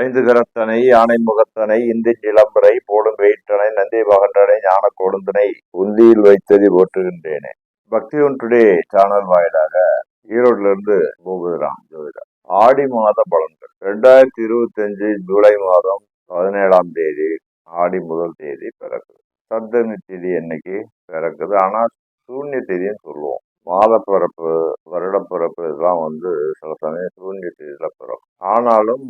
ஐந்து கரத்தனை யானை முகத்தனை இந்தி இளம்பரை போடும் வெயிட்டனை நந்தி மகன்றனை ஞான கொழுந்தனை உந்தியில் வைத்ததை போற்றுகின்றேனே. பக்தி ஒன் டுடே சேனல் வாயிலாக ஈரோட்ல இருந்து பூபதிராம் ஜோதிடர். ஆடி மாத பலன்கள். ரெண்டாயிரத்தி இருபத்தி அஞ்சு ஜூலை மாதம் பதினேழாம் தேதி ஆடி முதல் தேதி பிறக்குது. சப்தமி தேதி என்னைக்கு பிறக்குது? ஆனா சூன்ய தேதின்னு சொல்லுவோம். மாதப்பிறப்பு வருடப்பிறப்பு இதெல்லாம் வந்து சில சமயம் சூன்ய தேதியில பிறக்கும் ஆனாலும்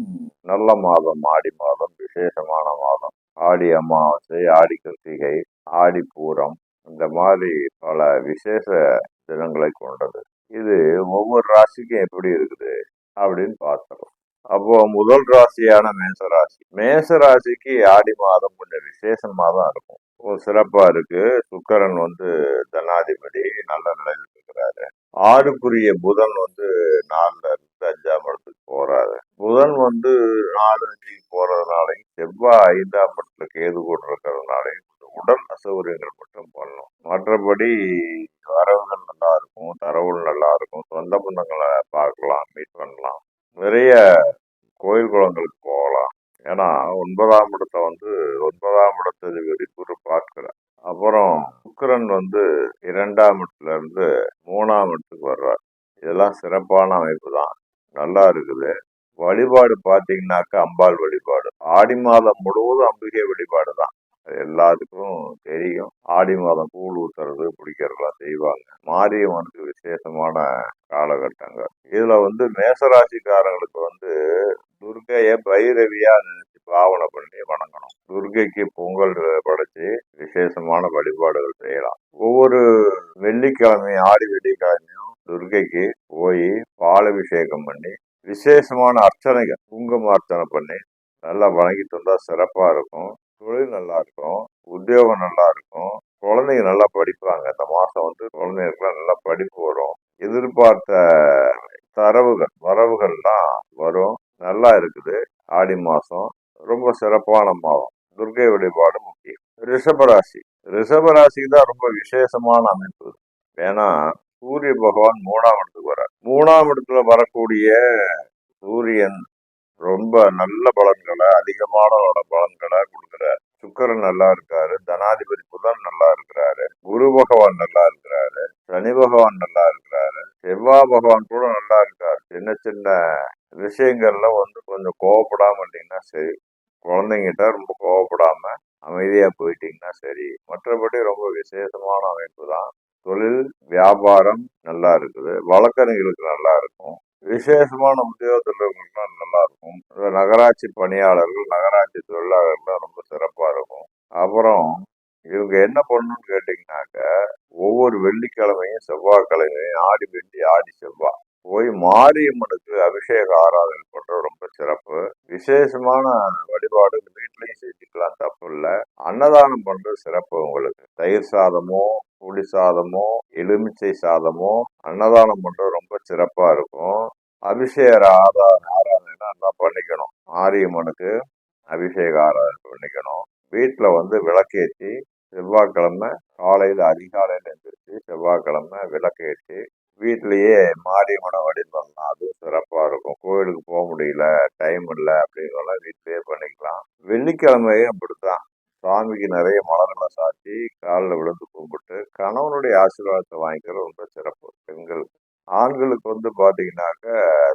நல்ல மாதம் ஆடி மாதம் விசேஷமான மாதம். ஆடி அமாவாசை ஆடி கிருத்திகை ஆடி பூரம் இந்த மாதிரி பல விசேஷ தினங்களை கொண்டது. இது ஒவ்வொரு ராசிக்கும் எப்படி இருக்குது அப்படின்னு பார்த்துறோம் அப்போ முதல் ராசியான மேச ராசி மேச ராசிக்கு ஆடி மாதம் கொஞ்சம் விசேஷமாக தான் இருக்கும். சிறப்பாக இருக்குது இருக்கு. சுக்கரன் வந்து தனாதிபதி நல்ல நிலையில் இருக்கிறாரு ஆறுக்குரிய புதன் வந்து நாலுல இருந்து அஞ்சாம் இடத்துக்கு போறாரு. புதன் வந்து நாலு அஞ்சுக்கு போறதுனாலையும் செவ்வாய் ஐந்தாம் இடத்துல கேது கூட இருக்கிறதுனாலையும் உடல் அசௌகரியங்கள் மட்டும் பண்ணணும். மற்றபடி வரவுகள் நல்லா இருக்கும் தரவுகள் நல்லா இருக்கும். சொந்த பந்தங்களை பார்க்கலாம் மீட் பண்ணலாம். நிறைய கோயில் குளங்களுக்கு போகலாம். ஏன்னா ஒன்பதாம் இடத்த வந்து ஒன்பதாம் இடத்தை குரு பார்க்கிறார். அப்புறம் சுக்கரன் வந்து இரண்டாம் இடத்துல இருந்து மூணாம் இடத்துக்கு வர்றார். இதெல்லாம் சிறப்பான அமைப்பு தான். நல்லா இருக்குது. வழிபாடு பார்த்தீங்கன்னாக்கா அம்பாள் வழிபாடு. ஆடி மாதம் முழுவதும் அம்பிகை வழிபாடு தான். அது எல்லாத்துக்கும் தெரியும். ஆடி மாதம் கூழ் ஊத்துறது பிடிக்கிறதெல்லாம் செய்வாங்க. மாரியம்மனுக்கு விசேஷமான காலகட்டங்கள். இதுல வந்து மேசராசிக்காரங்களுக்கு வந்து துர்க்கைய பைரவியா பாவனை பண்ணி வணங்கணும். துர்க்கைக்கு பொங்கல் படைச்சு விசேஷமான வழிபாடுகள் செய்யலாம். ஒவ்வொரு வெள்ளிக்கிழமையும் ஆடி வெள்ளிக்கிழமையும் துர்க்கைக்கு போய் பாலபிஷேகம் பண்ணி விசேஷமான அர்ச்சனைகள் குங்கும அர்ச்சனை பண்ணி நல்லா வணங்கிட்டு வந்தா சிறப்பா இருக்கும். தொழில் நல்லா இருக்கும். உத்தியோகம் நல்லா இருக்கும். குழந்தைங்க நல்லா படிப்பாங்க. இந்த மாசம் வந்து குழந்தைங்களுக்குலாம் நல்லா படிப்பு வரும். எதிர்பார்த்த தரவுகள் வரவுகள்லாம் வரும். நல்லா இருக்குது. ஆடி மாதம் ரொம்ப சிறப்பான மாதம். துர்கை வழிபாடு முக்கியம். ரிஷபராசி. ரிஷபராசிக்கு தான் ரொம்ப விசேஷமான அமைப்பு. ஏன்னா சூரிய பகவான் மூணாம் இடத்துக்கு வரார் மூணாம் இடத்துல வரக்கூடிய சூரியன் ரொம்ப நல்ல பலன்களை அதிகமான பலன்களை கொடுக்குறார். சுக்கரன் நல்லா இருக்காரு. தனாதிபதி புதன் நல்லா இருக்கிறாரு. குரு பகவான் நல்லா இருக்கிறாரு. சனி பகவான் நல்லா இருக்கிறாரு. செவ்வாய் பகவான் கூட நல்லா இருக்காரு. சின்ன சின்ன விஷயங்கள்ல வந்து கொஞ்சம் கோவப்படாம இருந்தீங்கன்னா சரி. குழந்தைங்கிட்ட ரொம்ப கோவப்படாம அமைதியா போயிட்டீங்கன்னா சரி. மற்றபடி ரொம்ப விசேஷமான அமைப்பு தான் தொழில் வியாபாரம் நல்லா இருக்குது. வழக்கறிஞர்களுக்கு நல்லா இருக்கும். விசேஷமான உத்தியோகத்தில் இருக்கிறவங்களுக்குலாம் நல்லா இருக்கும். நகராட்சி பணியாளர்கள் நகராட்சி தொழிலாளர்கள் ரொம்ப சிறப்பாக இருக்கும். அப்புறம் இவங்க என்ன பண்ணணும்னு கேட்டிங்கனாக்க ஒவ்வொரு வெள்ளிக்கிழமையும் செவ்வாய்க்கிழமையும் ஆடி வெள்ளி ஆடி செவ்வாய். போய் மாரியம்மனுக்கு அபிஷேக ஆராதனை பண்றது ரொம்ப சிறப்பு. விசேஷமான வழிபாடு வீட்லயும் செஞ்சுக்கலாம் தப்பு இல்லை. அன்னதானம் பண்றது சிறப்பு உங்களுக்கு. தயிர் சாதமோ புளி சாதமோ எலுமிச்சை சாதமோ அன்னதானம் பண்றது ரொம்ப சிறப்பா இருக்கும். அபிஷேக ஆராதனை ஆராதனை நல்லா பண்ணிக்கணும். மாரியம்மனுக்கு அபிஷேக ஆராதனை பண்ணிக்கணும். வீட்டில் வந்து விளக்கேற்றி செவ்வாய்க்கிழமை காலையில் அதிகாலையில் எழுந்திரிச்சு செவ்வாய்க்கிழமை விளக்கேற்றி வீட்லயே மாரியம்மனை வழிபடலாம் அதுவும் சிறப்பாக இருக்கும். கோயிலுக்கு போக முடியல டைம் இல்லை அப்படிங்கிறதெல்லாம் வீட்லயே பண்ணிக்கலாம். வெள்ளிக்கிழமையும் அப்படித்தான். சுவாமிக்கு நிறைய மலர்களை சாத்தி காலில் விழுந்து கும்பிட்டு கணவனுடைய ஆசீர்வாதத்தை வாங்கிக்கிறது ரொம்ப சிறப்பு. பெண்களுக்கு ஆண்களுக்கு வந்து பார்த்தீங்கன்னாக்க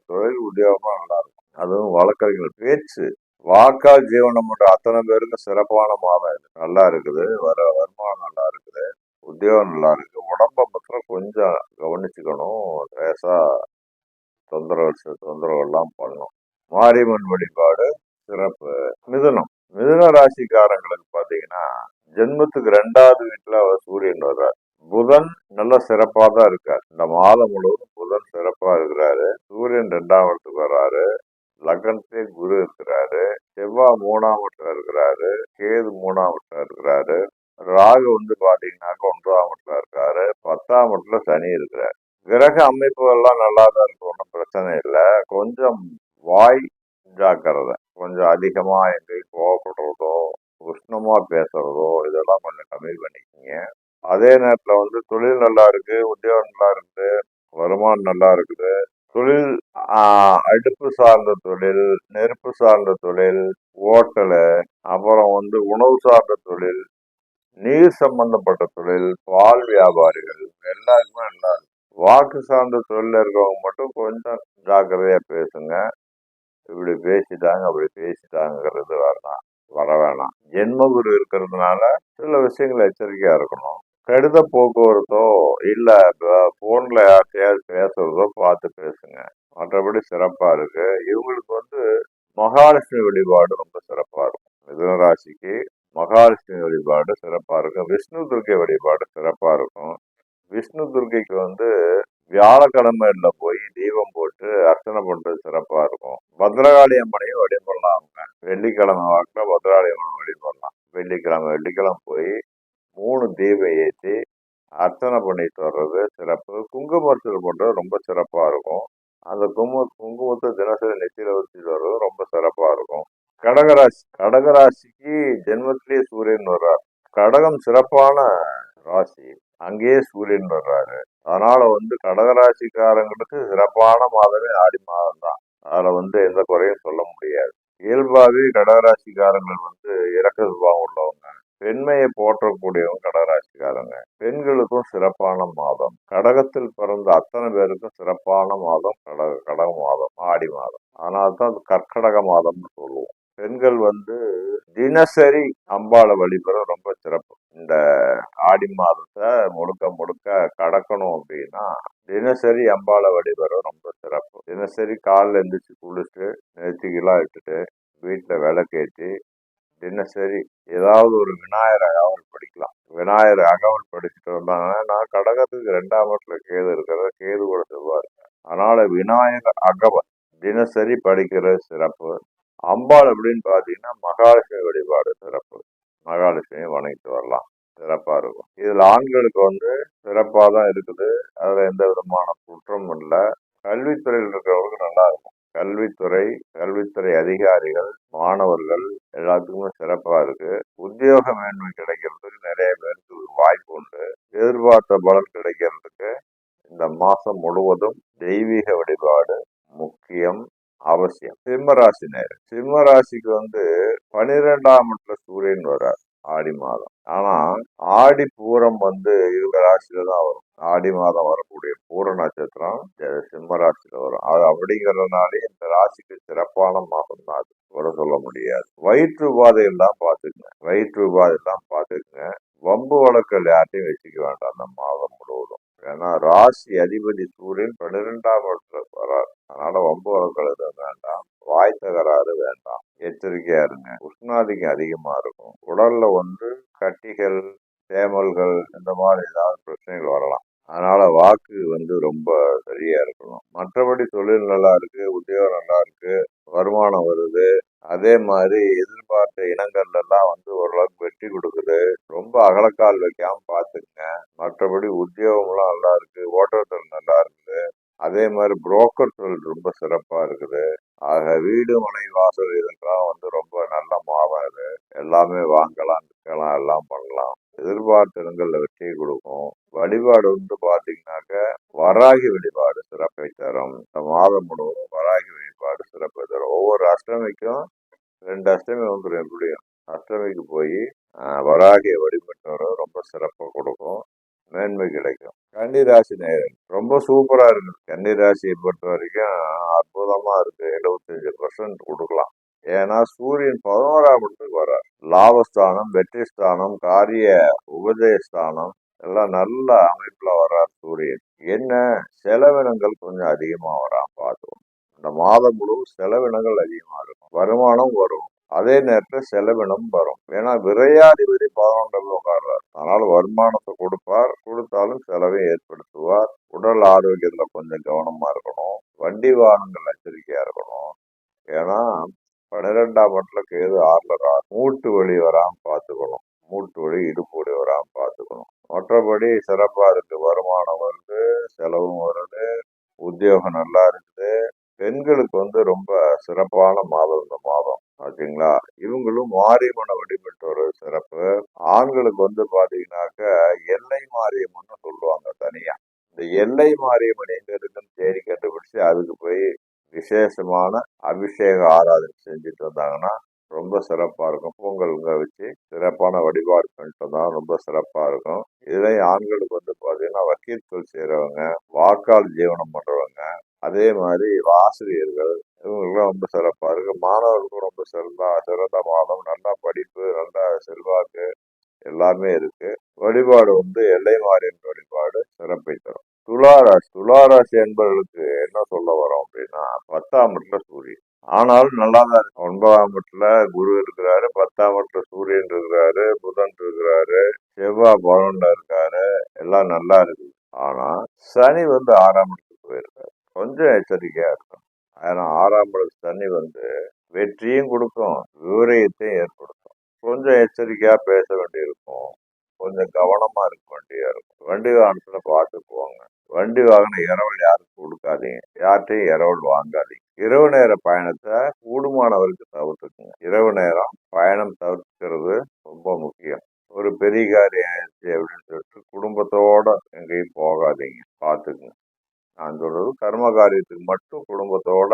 தொழில் உத்தியோகமாக நல்லா இருக்கும். அதுவும் வழக்கறிஞர்கள் பேச்சு வாக்கால் ஜீவனம் மட்டும் அத்தனை பேருக்கு சிறப்பான மாதம். நல்லா இருக்குது. வர வருமானம் நல்லா இருக்குது உத்தியோகம் நல்லா இருக்கு உடம்ப மாத்திரம் கொஞ்சம் கவனிச்சுக்கணும். லேசா தொந்தரவு தொந்தரவு எல்லாம் பண்ணணும். மாரியம்மன் வழிபாடு சிறப்பு. மிதுனம். மிதுன ராசிக்காரங்களுக்கு பாத்தீங்கன்னா ஜென்மத்துக்கு ரெண்டாவது வீட்டுல அவர் சூரியன் வர்றார். புதன் நல்ல சிறப்பா தான் இருக்கார். இந்த மாதம் முழுவதும் புதன் சிறப்பா இருக்கிறாரு. சூரியன் ரெண்டாம் இடத்துக்கு வர்றாரு. லக்னத்தே குரு இருக்கிறாரு. செவ்வாய் மூணாம் இடத்துல இருக்கிறாரு. கேது மூணாம் இடத்துல இருக்கிறாரு. ராகு வந்து பாத்தீங்கன்னாக்க ஒன்பதாம் இடத்துல இருக்காரு. பத்தாம் இடத்துல சனி இருக்கிறார். கிரக அமைப்புகள்லாம் நல்லா தான் இருக்கு ஒன்றும் பிரச்சனை இல்லை. கொஞ்சம் வாய் ஜாக்கிரதை. கொஞ்சம் அதிகமா எங்கேயும் கோவப்படுறதோ உஷ்ணமா பேசுறதோ இதெல்லாம் கொஞ்சம் கம்மி பண்ணிக்கோங்க. அதே நேரத்துல வந்து தொழில் நல்லா இருக்கு. உத்தியோகம் நல்லா இருக்குது வருமானம் நல்லா இருக்குது. தொழில் அடுப்பு சார்ந்த தொழில் நெருப்பு சார்ந்த தொழில் ஓட்டலு அப்புறம் வந்து உணவு சார்ந்த தொழில் நீர் சம்பந்தப்பட்ட தொழில் பால் வியாபாரிகள் எல்லாருக்குமே நல்லா வாக்கு சார்ந்த தொழில் இருக்கவங்க மட்டும் கொஞ்சம் ஜாக்கிரதையா பேசுங்க. இப்படி பேசிட்டாங்க அப்படி பேசிட்டாங்கிறது வரலாம் வர வேணாம். ஜென்மகுரு இருக்கிறதுனால சில விஷயங்கள் எச்சரிக்கையா இருக்கணும். கடித போக்குவரத்தோ இல்ல போன்ல யார்கிட்டயாவது பேசுறதோ பார்த்து பேசுங்க. மற்றபடி சிறப்பா இருக்கு. இவங்களுக்கு வந்து மகாலட்சுமி வழிபாடு ரொம்ப சிறப்பா இருக்கும். மிதுன ராசிக்கு மகாலட்சுமி வழிபாடு சிறப்பாக இருக்கும். விஷ்ணு துர்க்கை வழிபாடு சிறப்பாக இருக்கும். விஷ்ணு துர்க்கைக்கு வந்து வியாழக்கிழமையில போய் தீபம் போட்டு அர்ச்சனை பண்ணுறது சிறப்பாக இருக்கும். பத்ரகாளி அம்மனையும் வழிபடலாம் அவங்க. வெள்ளிக்கிழமை வாக்கில் பத்ரகாளி அம்மன் வழிபடலாம். வெள்ளிக்கிழமை வெள்ளிக்கிழமை போய் மூணு தீபம் ஏற்றி அர்ச்சனை பண்ணிட்டு வர்றது சிறப்பு. குங்குமத்தில் பண்ணுறது ரொம்ப சிறப்பாக இருக்கும். அந்த குங்கும குங்குமத்தை தினசரி நெத்தியில் வச்சுட்டு வர்றது ரொம்ப சிறப்பாக இருக்கும். கடகராசி கடகராசிக்கு ஜென்மத்திலேயே சூரியன் வர்றார். கடகம் சிறப்பான ராசி. அங்கேயே சூரியன் வர்றாரு. அதனால வந்து கடகராசிக்காரங்களுக்கு சிறப்பான மாதமே ஆடி மாதம் தான். அதுல வந்து எந்த குறையும் சொல்ல முடியாது. இயல்பாகவே கடகராசிக்காரங்கள் வந்து இறக்க சுபாவம் உள்ளவங்க. பெண்மையை போற்றக்கூடியவங்க கடகராசிக்காரங்க. பெண்களுக்கும் சிறப்பான மாதம். கடகத்தில் பிறந்த அத்தனை பேருக்கும் சிறப்பான மாதம். கடக கடக மாதம். ஆடி மாதம். அதனால தான் அது கர்க்கடக மாதம்னு சொல்லுவோம் பெண்கள் வந்து தினசரி அம்பாளை வழிபட ரொம்ப சிறப்பு. இந்த ஆடி மாதத்தை முழுக்க முழுக்க கடக்கணும் அப்படின்னா தினசரி அம்பாளை வழிபட ரொம்ப சிறப்பு. தினசரி காலைல எழுந்திரிச்சு குளிச்சுட்டு நெத்திக்கெல்லாம் இட்டுட்டு வீட்டில் விளக்கேற்றி தினசரி ஏதாவது ஒரு விநாயகர் அகவல் படிக்கலாம். விநாயகர் அகவல் படிச்சுட்டு வந்தாங்கன்னா நான் கடகத்துக்கு ரெண்டாம் இடத்துல கேது இருக்கிறத கேது கூட செவ்வாய் அதனால விநாயகர் அகவல் தினசரி படிக்கிற சிறப்பு. அம்பாள் அப்படின்னு பார்த்தீங்கன்னா மகாலட்சுமி வழிபாடு சிறப்பு. மகாலட்சுமியை வணங்கிட்டு வரலாம். சிறப்பாக இருக்கும். இதில் ஆண்களுக்கு வந்து சிறப்பாக தான் இருக்குது. அதில் எந்த விதமான குற்றமும் இல்லை. கல்வித்துறையில் இருக்கிறவங்களுக்கு நல்லா இருக்கும். கல்வித்துறை கல்வித்துறை அதிகாரிகள் மாணவர்கள் எல்லாத்துக்குமே சிறப்பாக இருக்கு. உத்தியோக மேன்மை கிடைக்கிறதுக்கு நிறைய பேருக்கு ஒரு வாய்ப்பு உண்டு. எதிர்பார்த்த பலன் கிடைக்கிறதுக்கு இந்த மாதம் முழுவதும் தெய்வீக வழிபாடு முக்கியம். அவசியம். சிம்மராசி நேரம் சிம்மராசிக்கு வந்து பனிரெண்டாம் இடத்துல சூரியன் வர்றார் ஆடி மாதம். ஆனா ஆடி பூரம் வந்து இவங்க ராசியில தான் வரும். ஆடி மாதம் வரக்கூடிய பூர நட்சத்திரம் சிம்ம ராசியில வரும். அது அப்படிங்கறதுனாலே இந்த ராசிக்கு சிறப்பான மாதம் தான் அது. வர சொல்ல முடியாது. வயிற்று உபாதை எல்லாம் பார்த்துக்குங்க. வயிற்று உபாதையெல்லாம் பார்த்துக்குங்க. வம்பு வழக்கல் யார்ட்டையும் வச்சுக்க வேண்டாம். அந்த மாதம் முழுவதும். ஏன்னா ராசி அதிபதி சூரியன் பன்னிரெண்டாம் இடத்துல வரார் அதனால வம்பு வழக்கல் வேண்டாம். வாய் தகராறு வேண்டாம். எச்சரிக்கையா இருங்க. உஷ்ணாதிக்கம் அதிகமா இருக்கும். உடல்ல வந்து கட்டிகள் தேமல்கள் இந்த மாதிரி ஏதாவது பிரச்சனைகள் வரலாம். அதனால வாக்கு வந்து ரொம்ப சரியா இருக்கணும். மற்றபடி தொழில் நல்லா இருக்கு உத்தியோகம் நல்லா இருக்கு வருமானம் வருது. அதே மாதிரி எதிர்பார்த்த இனங்கள்ல எல்லாம் வந்து ஓரளவுக்கு வெற்றி கொடுக்குது. ரொம்ப அகலக்கால் வைக்காம பாத்துக்கங்க மற்றபடி உத்தியோகம்லாம் நல்லா இருக்கு ஓட்டத்தில் நல்லா இருக்குது அதே மாதிரி புரோக்கர் தொழில் ரொம்ப சிறப்பா இருக்குது. ஆக வீடு மனை வாசல் இதெல்லாம் வந்து ரொம்ப நல்ல மாதம் இது. எல்லாமே வாங்கலாம் விற்கலாம் எல்லாம் பண்ணலாம். எதிர்பார்த்த இடங்கள்ல வெற்றியை கொடுக்கும். வழிபாடு வந்து பாத்தீங்கன்னாக்க வராகி வழிபாடு சிறப்பை தரும். இந்த மாதம் முழுவதும் வராகி வழிபாடு சிறப்பை தரும். ஒவ்வொரு அஷ்டமிக்கும் ரெண்டு அஷ்டமி வந்துடும் எப்படியும். அஷ்டமிக்கு போய் வராகியை வழிபட்டு ரொம்ப சிறப்பாக கொடுக்கும். மேன்மை கிடைக்கும். கன்னி ராசி நேரம் ரொம்ப சூப்பரா இருக்கு. கன்னி ராசியை பொறுத்த வரைக்கும் அற்புதமா இருக்கு. எழுபத்தஞ்சு பர்சன்ட் கொடுக்கலாம். ஏன்னா சூரியன் பதினோராம் இடத்துக்கு வர்றார். லாபஸ்தானம் வெற்றி ஸ்தானம் காரிய உபதயஸ்தானம் எல்லாம் நல்ல அமைப்புல வர்றார் சூரியன். என்ன? செலவினங்கள் கொஞ்சம் அதிகமா வராம பார்த்துக்கணும் இந்த மாதம் முழு செலவினங்கள் அதிகமா இருக்கும். வருமானம் வரும். அதே நேரத்தில் செலவினம் வரும். ஏன்னா விரையாதிபதி பதினொன்றில் உட்கார்றார். அதனால் வருமானத்தை கொடுப்பார். கொடுத்தாலும் செலவை ஏற்படுத்துவார். உடல் ஆரோக்கியத்தில் கொஞ்சம் கவனமாக இருக்கணும். வண்டி வாகனங்கள் எச்சரிக்கையாக இருக்கணும். ஏன்னா பன்னிரெண்டாம் இடத்துல கேது ஆறுல ரா- மூட்டு வலி வராமல் பார்த்துக்கணும் மூட்டு வலி இடுப்பு வழி வராமல் பார்த்துக்கணும் மற்றபடி சிறப்பாக இருக்குது வருமானம் வருது செலவும் வருது உத்தியோகம் நல்லா இருக்குது. பெண்களுக்கு வந்து ரொம்ப சிறப்பான மாதம் இந்த மாதம். ஓகேங்களா இவங்களும் மாரியம்மனை வழிபட்டு ஒரு சிறப்பு. ஆண்களுக்கு வந்து பாத்தீங்கன்னாக்க எல்லை மாரியம்மன் சொல்லுவாங்க தனியா. இந்த எல்லை மாரியம்மன் எங்க இருக்குன்னு தேடி கண்டுபிடிச்சு அதுக்கு போய் விசேஷமான அபிஷேக ஆராதனை செஞ்சுட்டு வந்தாங்கன்னா ரொம்ப சிறப்பா இருக்கும். பொங்கலுங்க வச்சு சிறப்பான வழிபாடு பண்ணிட்டு வந்தா ரொம்ப சிறப்பா இருக்கும். இதுல ஆண்களுக்கு வந்து பாத்தீங்கன்னா வக்கீல்கள் செய்யறவங்க வாக்காள் ஜீவனம் பண்றவங்க அதே மாதிரி ஆசிரியர்கள் இவங்களுக்குலாம் ரொம்ப சிறப்பாக இருக்குது மாணவர்களுக்கும் ரொம்ப சிறந்த சிறந்த மாதம் நல்லா படிப்பு நல்ல செல்வாக்கு எல்லாமே இருக்குது வழிபாடு வந்து எல்லை மாறியின் வழிபாடு சிறப்பை தரும். துளாராசி துளாராசி என்பவர்களுக்கு என்ன சொல்ல வரோம் அப்படின்னா பத்தாம் இடத்துல சூரியன். ஆனாலும் நல்லா தான் இருக்கு. ஒன்பதாம் இடத்துல குரு இருக்கிறாரு பத்தாம் இடத்துல சூரியன் இருக்கிறாரு புதன் இருக்கிறாரு செவ்வாய் பவன்ல இருக்காரு எல்லாம் நல்லா இருக்குது ஆனா சனி வந்து ஆறாம் இடத்துக்கு போயிருக்காரு. கொஞ்சம் எச்சரிக்கையா இருக்கும் ஏன்னா ஆறாம் இடத்து தண்ணி வந்து வெற்றியும் கொடுக்கும் விவரையத்தையும் ஏற்படுத்தும். கொஞ்சம் எச்சரிக்கையாக பேச வேண்டியிருக்கும். கொஞ்சம் கவனமாக இருக்க வேண்டியா இருக்கும். வண்டி வாகனத்தில் பார்த்து போங்க. வண்டி வாகனம் இரவல் யாருக்கும் கொடுக்காதீங்க. யார்கிட்டையும் இரவல் வாங்காதீங்க. இரவு நேர பயணத்தை கூடுமானவருக்கு தவிர்த்துக்குங்க. இரவு நேரம் பயணம் தவிர்க்கிறது ரொம்ப முக்கியம். ஒரு பெரிய காரியம் ஆயிடுச்சு அப்படின்னு சொல்லிட்டு குடும்பத்தோட எங்கேயும் போகாதீங்க. பார்த்துக்குங்க. நான் சொல்றது கர்ம காரியத்துக்கு மட்டும் குடும்பத்தோட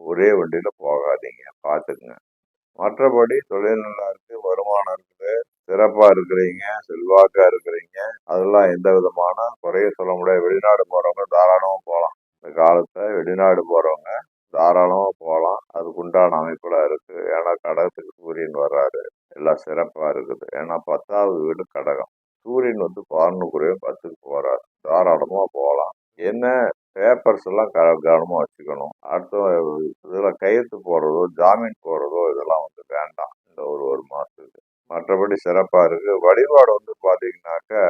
ஒரே வண்டியில போகாதீங்க பார்த்துக்குங்க மற்றபடி தொழில் நல்லா இருக்கு வருமானம் இருக்குது சிறப்பா இருக்கிறீங்க செல்வாக்கா இருக்கிறீங்க. அதெல்லாம் எந்த விதமான குறைய சொல்ல முடியாது. வெளிநாடு போறவங்க தாராளமா போகலாம். இந்த காலத்தை வெளிநாடு போறவங்க தாராளமா போகலாம். அதுக்கு உண்டான அமைப்புலாம் இருக்கு. ஏன்னா கடகத்துக்கு சூரியன் வர்றாரு. எல்லாம் சிறப்பா இருக்குது. ஏன்னா பத்தாவது வீடு கடகம். சூரியன் வந்து பதினொன்றுக்குறையும் பத்துக்கு போறாரு. தாராளமா போகலாம். என்ன பேப்பர்ஸ் எல்லாம் க கவனமா வச்சுக்கணும். அடுத்த இதில் கையெழுத்து போடுறதோ ஜாமீன் போடுறதோ இதெல்லாம் வந்து வேண்டாம். இந்த ஒரு ஒரு மாதத்துக்கு மற்றபடி சிறப்பாக இருக்குது வழிபாடு வந்து பார்த்தீங்கன்னாக்கா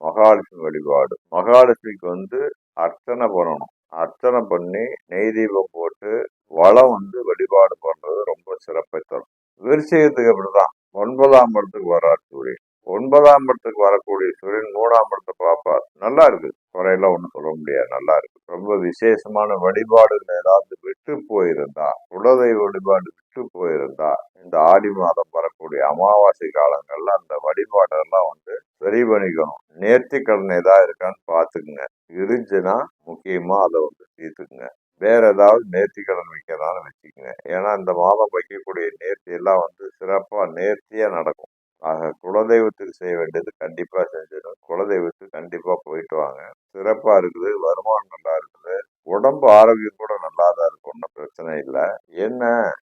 மகாலட்சுமி வழிபாடு. மகாலட்சுமிக்கு வந்து அர்ச்சனை பண்ணணும். அர்ச்சனை பண்ணி நெய் தீபம் போட்டு வளம் வந்து வழிபாடு பண்ணுறது ரொம்ப சிறப்பை தரும். விருச்சிகத்துக்கு அப்படிதான். ஒன்பதாம் இடத்துக்கு வரார் சூரியன். ஒன்பதாம் இடத்துக்கு வரக்கூடிய சூரியன் மூணாம் இடத்தை பார்ப்பார். நல்லா இருக்கு. குறையெல்லாம் ஒன்றும் சொல்ல முடியாது. நல்லா இருக்கு. ரொம்ப விசேஷமான வழிபாடுகள் ஏதாவது விட்டு போயிருந்தா குலதெய்வ வழிபாடு விட்டு போயிருந்தா இந்த ஆடி மாதம் வரக்கூடிய அமாவாசை காலங்கள்ல அந்த வழிபாடெல்லாம் வந்து சரி பண்ணிக்கணும் நேர்த்தி கடன் ஏதாவது இருக்கான்னு பாத்துக்குங்க இருந்துச்சுன்னா முக்கியமா அதை வந்து தீர்த்துக்குங்க. வேற ஏதாவது நேர்த்தி கடன் வைக்கிறதாலும் வச்சுக்கோங்க. ஏன்னா இந்த மாதம் வைக்கக்கூடிய நேர்த்தி எல்லாம் வந்து சிறப்பா நேர்த்தியா நடக்கும். ஆக குலதெய்வத்துக்கு செய்ய வேண்டியது கண்டிப்பா செஞ்சிடும் குலதெய்வத்துக்கு கண்டிப்பா போயிட்டு வாங்க. சிறப்பா இருக்குது வருமானம் நல்லா இருக்குது. உடம்பு ஆரோக்கியம் கூட நல்லா தான் இருக்கும் ஒன்றும் பிரச்சனை இல்லை. என்ன?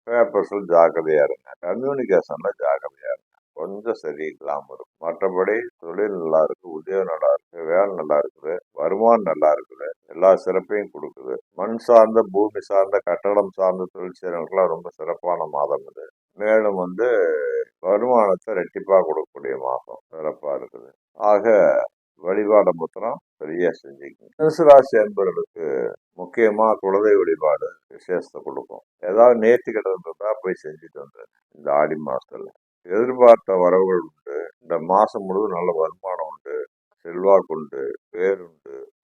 பேப்பர்ஸில் ஜாக்கிரதையா இருங்க. கம்யூனிகேஷன்ல ஜாக்கிரதையா இருங்க. கொஞ்சம் சரியில்லாமல் இருக்கும் மற்றபடி தொழில் நல்லா இருக்கு உத்தியோகம் நல்லா இருக்கு வேலை நல்லா இருக்குது வருமானம் நல்லா இருக்குது எல்லா சிறப்பையும் கொடுக்குது. மண் சார்ந்த பூமி சார்ந்த கட்டடம் சார்ந்த தொழில் செய்கிறவங்களுக்குலாம் ரொம்ப சிறப்பான மாதம் இது. மேலும் வந்து வருமானத்தை ரெட்டிப்பாக கொடுக்கக்கூடிய மாதம் சிறப்பாக இருக்குது. ஆக வழிபாடு மாத்திரம் சரியா செஞ்சுக்கணும் தனுசு ராசி அன்பர்களுக்கு முக்கியமா குலதெய்வ வழிபாடு விசேஷத்தை கொடுக்கும். ஏதாவது நேர்த்தி கிடந்ததா போய் செஞ்சுட்டு வந்தேன் இந்த ஆடி மாசத்துல. எதிர்பார்த்த வரவுகள் உண்டு. இந்த மாசம் முழுவதும் நல்ல வருமானம் உண்டு. செல்வாக்கு உண்டு.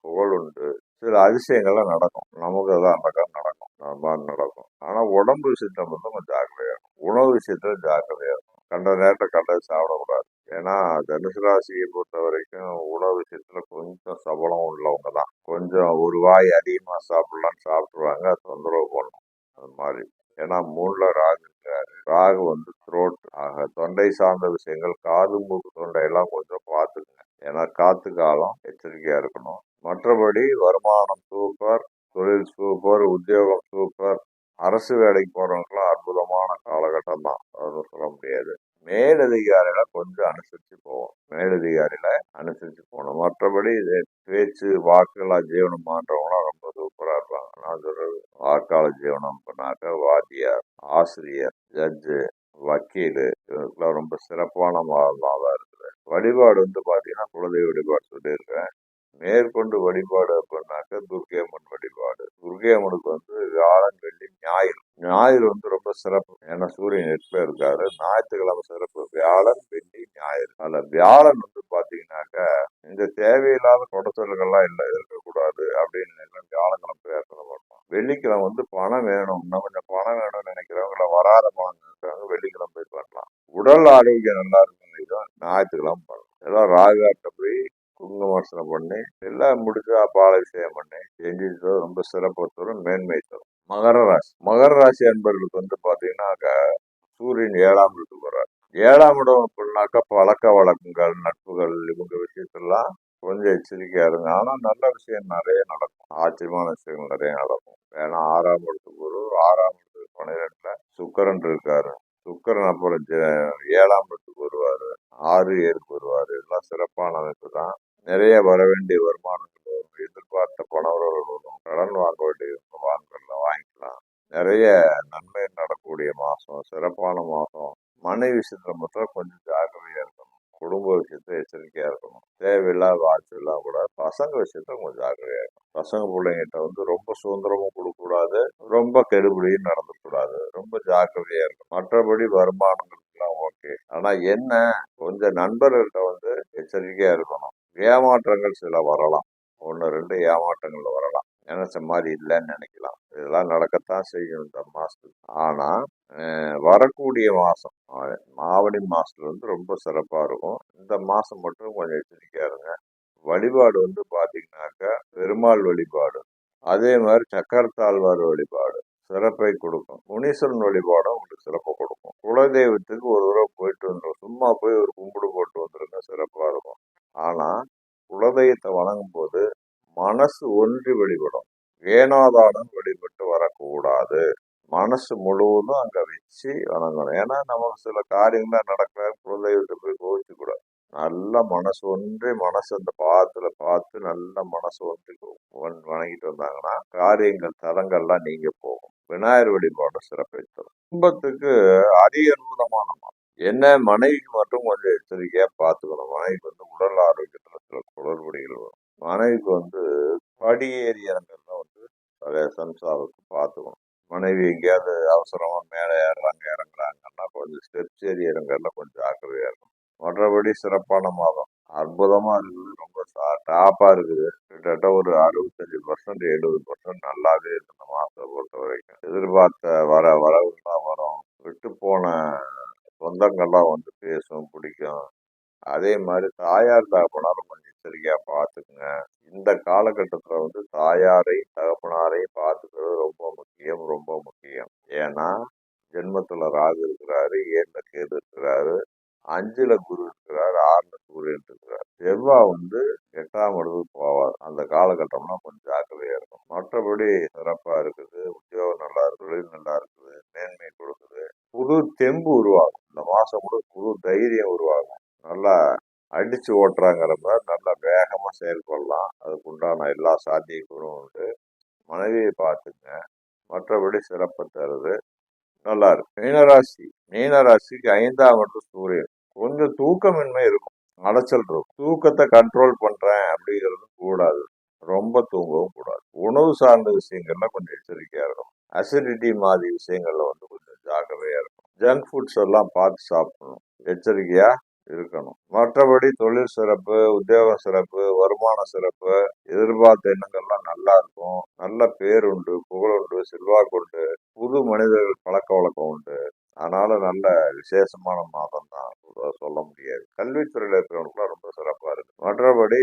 புகழ் உண்டு. சில அதிசயங்கள்லாம் நடக்கும். நமக்கு அதான் நடக்கும். நடக்கும் நடக்கும். ஆனா உடம்பு விஷயத்துல மட்டும் கொஞ்சம் ஜாக்கிரதையாகும் உணவு விஷயத்துல ஜாக்கிரதையா இருக்கும் கண்ட நேரத்தில் கண்டது சாப்பிடக்கூடாது. ஏன்னா தனுசு ராசியை பொறுத்த வரைக்கும் உணவு விஷயத்துல கொஞ்சம் சபலம் உள்ளவங்க தான் கொஞ்சம் ஒரு வாய் அதிகமாக சாப்பிடலாம்னு சாப்பிடுவாங்க தொந்தரவு பண்ணும் அது மாதிரி. ஏன்னா மூணுல ராகு இருக்காரு. ராகு வந்து த்ரோட் ஆக தொண்டை சார்ந்த விஷயங்கள் காது மூக்கு தொண்டை எல்லாம் கொஞ்சம் பார்த்துக்குங்க. ஏன்னா காத்து காலம் எச்சரிக்கையா இருக்கணும். மற்றபடி வருமானம் சூப்பர் தொழில் சூப்பர் உத்தியோகம் சூப்பர். அரசு வேலைக்கு போறவங்களும் அற்புதமான காலகட்டம் தான் அதுவும் சொல்ல முடியாது. மேலதிகாரிகளை கொஞ்சம் அனுசரிச்சு போவோம். மேலதிகாரியில அனுசரிச்சு போகணும். மற்றபடி இது பேச்சு வாக்குகளா ஜீவனம் மாற்றவங்களாம் ரொம்ப சூப்பரா இருப்பாங்க. நான் சொல்றது வாக்காள ஜீவனம் பண்ணாக்க வாத்தியார் ஆசிரியர் ஜட்ஜு வக்கீல் இவங்களுக்குலாம் ரொம்ப சிறப்பான மாதமாக தான் இருக்குது. வழிபாடு வந்து பாத்தீங்கன்னா குலதெய்வ வழிபாடு சொல்லியிருக்கேன். மேற்கொண்டு வழிபாடு அப்படின்னாக்க துர்கேமன் வழிபாடு. துர்கேமனுக்கு வந்து வியாழன் ஞாயிறு. ஞாயிறு வந்து ரொம்ப சிறப்பு. ஏன்னா சூரியன் எட்டுல இருக்காரு. ஞாயிற்றுக்கிழமை சிறப்பு. வியாழன் வெள்ளி ஞாயிறு. அதுல வியாழன் வந்து பாத்தீங்கன்னாக்க இந்த தேவையில்லாத கொடச்சொல்கள்லாம் இல்லை இருக்கக்கூடாது அப்படின்னு எல்லாம் வியாழக்கிழமை பேசுறது பண்ணுவோம் வெள்ளிக்கிழமை வந்து பணம் வேணும். இன்னும் கொஞ்சம் பணம் வேணும்னு நினைக்கிறவங்கள வராத பணம் இருக்கிறவங்க வெள்ளிக்கிழமை போய் பண்ணலாம். உடல் ஆரோக்கியம் நல்லா இருக்கும் ஞாயிற்றுக்கிழமை பண்ணலாம் எல்லாம் ராஜாட்ட போய் குங்குமர்சனம் பண்ணி எல்லாம் முடிஞ்சா பாலாபிஷேகம் பண்ணி செஞ்சு ரொம்ப சிறப்பு. தரும் மேன்மை தரும். மகர ராசி. மகர ராசி அன்பர்களுக்கு வந்து பாத்தீங்கன்னா சூரியன் ஏழாம் இடத்துக்கு வர்றார் ஏழாம் இடம் அப்படின்னாக்கா பழக்க வழக்கங்கள் நட்புகள் இவங்க விஷயத்தெல்லாம் கொஞ்சம் எச்சரிக்கையா இருங்க. ஆனா நல்ல விஷயம் நிறைய நடக்கும். ஆச்சரியமான விஷயங்கள் நிறைய நடக்கும். ஏன்னா ஆறாம் இடத்துக்கு ஒரு ஆறாம் இடத்துக்கு பன்னிரெண்டுல சுக்கரன் இருக்காரு. சுக்கரன் அப்புறம் ஏழாம் இடத்துக்கு வருவாரு. ஆறு ஏழுக்கு வருவாரு. எல்லாம் சிறப்பான அமைப்பு தான் நிறைய வர வேண்டிய வருமானங்கள் வரும் எதிர்பார்த்த பணவரவுகள் வரும் கடன் வாங்க வேண்டிய வாங்கலாம் வாங்கிக்கலாம். நிறைய நன்மை நடக்கக்கூடிய மாதம் சிறப்பான மாதம் மனைவி விஷயத்துல மட்டும் கொஞ்சம் ஜாக்கிரதையா இருக்கணும். குடும்ப விஷயத்த எச்சரிக்கையா இருக்கணும். தேவையில்லாத வாய்ச்செல்லாம் கூட பசங்க விஷயத்த கொஞ்சம் ஜாக்கிரதையா இருக்கணும். பசங்க பிள்ளைங்கிட்ட வந்து ரொம்ப சுதந்திரமும் கொடுக்கக்கூடாது. ரொம்ப கெடுபடியும் நடந்துக்கூடாது ரொம்ப ஜாக்கிரதையா இருக்கணும். மற்றபடி வருமானங்களுக்குலாம் ஓகே ஆனா என்ன? கொஞ்சம் நண்பர்கள்ட்ட வந்து எச்சரிக்கையா இருக்கணும். ஏமாற்றங்கள் சில வரலாம். ஒன்று ரெண்டு ஏமாற்றங்கள் வரலாம். நினைச்ச மாதிரி இல்லைன்னு நினைக்கலாம். இதெல்லாம் நடக்கத்தான் செய்யும் இந்த மாதத்துக்கு ஆனால் வரக்கூடிய மாதம் மாவடி ஆவணி வந்து ரொம்ப சிறப்பாக இருக்கும். இந்த மாதம் மட்டும் கொஞ்சம் எச்சரிக்கையாக இருங்க. வழிபாடு வந்து பார்த்தீங்கன்னாக்கா பெருமாள் வழிபாடு. அதே மாதிரி சக்கரத்தாழ்வார் வழிபாடு சிறப்பை கொடுக்கும். முனீஸ்வரன் வழிபாடும் உங்களுக்கு சிறப்பை கொடுக்கும். குலதெய்வத்துக்கு ஒரு தடவை போயிட்டு வந்துடும் சும்மா போய் ஒரு கும்பிடு போட்டு வந்துருங்க. சிறப்பாக இருக்கும். ஆனா குலதெய்வத்தை வணங்கும் போது மனசு ஒன்றி வழிபடும் ஏனாதானம் வழிபட்டு வரக்கூடாது. மனசு முழுவதும் அங்க வச்சு வணங்கணும். ஏன்னா நமக்கு சில காரியங்கள் நடக்கிற குலதெய்வத்தை போய் கோவிச்சு நல்ல மனசு ஒன்றி மனசு அந்த பாதத்துல பார்த்து நல்ல மனசு ஒன்றி வணங்கிட்டு வந்தாங்கன்னா காரியங்கள் தரங்கள்லாம் நீங்க போகும். விநாயகர் வழிபாடு சிறப்பை தரும். குடும்பத்துக்கு அதி அற்புதமான என்ன மனைவிக்கு மட்டும் கொஞ்சம் எச்சரிக்கையாக பார்த்துக்கணும் மனைவிக்கு வந்து உடல் ஆரோக்கியத்தில் சில குளறுபடிகள் வரும். மனைவிக்கு வந்து படியேறி இறங்குறத வந்து பழைய சம்சாரத்தை பார்த்துக்கணும் மனைவி எங்கேயாவது அவசரமாக மேலே ஏறுறாங்க இறங்குறாங்கன்னா கொஞ்சம் ஸ்டெப்ஸ் ஏறி இறங்குறதுல கொஞ்சம் ஜாக்கிரதையாக இருக்கும் மற்றபடி சிறப்பான மாதம். அற்புதமாக இருக்குது. ரொம்ப டாப்பாக இருக்குது. கிட்டத்தட்ட ஒரு அறுபத்தஞ்சு பர்சன்ட் எழுபது பர்சன்ட் நல்லாவே இருக்கு இந்த பொறுத்த வரைக்கும் எதிர்பார்த்த வர வரவுலாம் வரும். விட்டு போன சொந்தங்கள்லாம் வந்து பேசும் பிடிக்கும். அதே மாதிரி தாயார் தகப்பனாரும் கொஞ்சம் எச்சரிக்கையாக பார்த்துக்குங்க. இந்த காலகட்டத்தில் வந்து தாயாரை தகப்பனாரை பார்த்துக்கிறது ரொம்ப முக்கியம் ரொம்ப முக்கியம். ஏன்னா ஜென்மத்தில் ராகு இருக்கிறாரு ஏழில் கேது இருக்கிறாரு அஞ்சில் குரு இருக்கிறார் ஆறுல சூரியன் இருக்கிறார். செவ்வாய் வந்து எட்டாம் இடத்துக்கு போவார். அந்த காலகட்டம்லாம் கொஞ்சம் ஜாக்கிரதையாக இருக்கும். மற்றபடி சிறப்பாக இருக்குது. உத்தியோகம் நல்லா இருக்குது தொழில் நல்லா இருக்குது மேன்மை கொடுக்குது. புது தெம்பு உருவாகும் மாசம் கூட புது தைரியம் உருவாகும். நல்லா அடிச்சு ஓட்டுறாங்கிறப்ப நல்லா வேகமா செயல்படலாம். அதுக்கு உண்டான எல்லா சாத்தியங்களும் உண்டு. மனைவியை பார்த்துங்க. மற்றபடி சிறப்பு தருது. நல்லா இருக்கு. மீனராசி. மீனராசிக்கு ஐந்தாம் மற்றும் சூரியன். கொஞ்சம் தூக்கமின்மை இருக்கும். அலைச்சல் இருக்கும். தூக்கத்தை கண்ட்ரோல் பண்றேன் அப்படிங்கிறது கூடாது. ரொம்ப தூங்கவும் கூடாது. உணவு சார்ந்த விஷயங்கள்லாம் கொஞ்சம் எச்சரிக்கையா இருக்கும் அசிடிட்டி மாதிரி விஷயங்கள்ல வந்து கொஞ்சம் ஜாக்கிரதையாக இருக்கும் ஜங்க் ஃபுட்ஸ் எல்லாம் பார்த்து சாப்பிடணும். எச்சரிக்கையா இருக்கணும். மற்றபடி தொழில் சிறப்பு உத்தியோக சிறப்பு வருமான சிறப்பு எதிர்பார்த்த எண்ணங்கள்லாம் நல்லா இருக்கும். நல்ல பேர் உண்டு புகழ் உண்டு செல்வாக்கு உண்டு. புது மனிதர்கள் பழக்க வழக்கம் உண்டு. அதனால நல்ல விசேஷமான மாதம் தான் சொல்ல முடியாது. கல்வித்துறையில் இருக்கிறவங்களுக்குலாம் ரொம்ப சிறப்பாக இருக்கு. மற்றபடி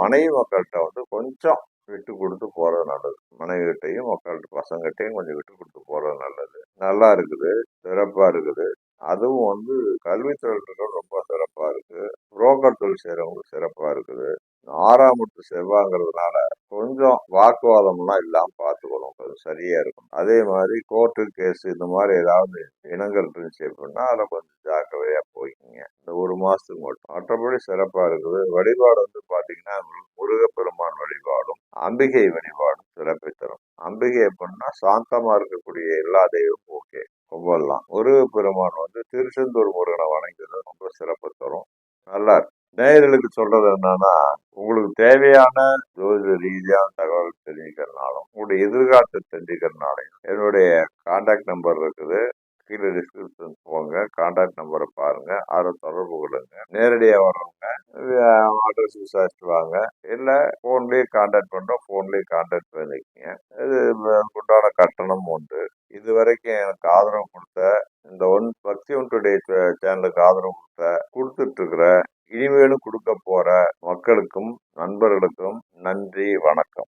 மனைவி மக்கள்கிட்ட வந்து கொஞ்சம் விட்டு கொடுத்து போகிறது நல்லது. மனைவிகிட்டையும் மக்கள்கிட்ட பசங்கிட்டையும் கொஞ்சம் விட்டு கொடுத்து போகிறது நல்லது. நல்லா இருக்குது சிறப்பாக இருக்குது. அதுவும் வந்து கல்வித்துறையில் ரொம்ப சிறப்பாக இருக்குது புரோக்கர் தொழில் செய்கிறவங்களுக்கு சிறப்பாக இருக்குது. ஆறாம் முட்டு செவ்வாங்கிறதுனால கொஞ்சம் வாக்குவாதம்லாம் இல்லாமல் பார்த்துக்கணும் கொஞ்சம் சரியாக இருக்கும் அதே மாதிரி கோர்ட்டு கேஸ் இந்த மாதிரி ஏதாவது இனங்கள் இருந்துச்சு அப்படின்னா அதில் கொஞ்சம் ஜாக்கிரதையாக போய்க்குங்க. இந்த ஒரு மாதத்துக்கு மட்டும். மற்றபடி சிறப்பாக இருக்குது. வழிபாடு வந்து பார்த்தீங்கன்னா முருகப்பெருமான் வழிபாடும் அம்பிகை வழிபாடும் சிறப்பை தரும். அம்பிகை எப்படின்னா சாந்தமாக இருக்கக்கூடிய எல்லா தெய்வமும் ஓகே. கும்பலாம் முருகப்பெருமான் வந்து திருச்செந்தூர் முருகனை வணங்குறது ரொம்ப சிறப்பு தரும். நல்லா நேயர்களுக்கு சொல்றது என்னன்னா உங்களுக்கு தேவையான ஜோதிட ரீதியான தகவல் தெரிஞ்சுக்கிறனாலும் உங்களுடைய எதிர்காலத்தை தெரிஞ்சுக்கிறனாலையும் என்னுடைய கான்டாக்ட் நம்பர் இருக்குது. கீழே டிஸ்கிரிப்ஷன் போங்க. கான்டாக்ட் நம்பரை பாருங்க. அதை தொடர்பு கொள்ளுங்க. நேரடியாக வர்றவங்க அட்ரஸ் விசாரிச்சுட்டு வாங்க. இல்லை ஃபோன்லேயே கான்டாக்ட் பண்ணுறோம் ஃபோன்லேயே கான்டாக்ட் பண்ணிக்கிங்க. இது உண்டான கட்டணம் உண்டு. இது வரைக்கும் எனக்கு ஆதரவு கொடுத்த இந்த ஒன் பக்தி ஒன் டுடே சேனலுக்கு ஆதரவு கொடுத்த கொடுத்துட்ருக்குற இனிமேலும் கொடுக்க போற மக்களுக்கும் நண்பர்களுக்கும் நன்றி வணக்கம்.